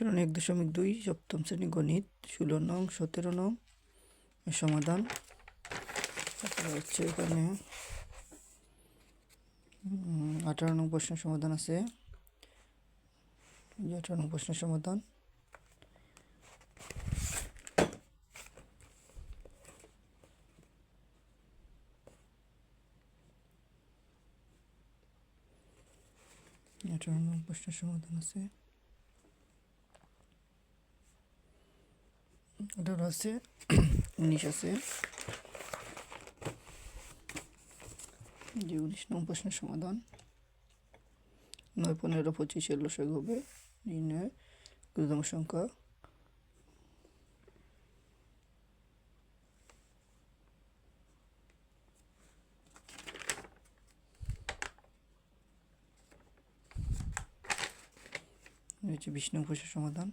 অনুশীলন এক দশমিক দুই, সপ্তম শ্রেণি গণিত, ষোলো নং, সতেরো নং সমাধান। তারপরে হচ্ছে এখানে আঠারো নং প্রশ্নের সমাধান আছে। আঠারো নং প্রশ্নের সমাধান। আঠারো নং প্রশ্নের সমাধান আছে। আঠারো আছে উনিশ আছে যে উনিশ নং প্রশ্নের সমাধান। নয় পনেরো পঁচিশের লসক হবে নির্ণয় ক্ষুদ্রতম সংখ্যা। হচ্ছে বিশ নং সমাধান।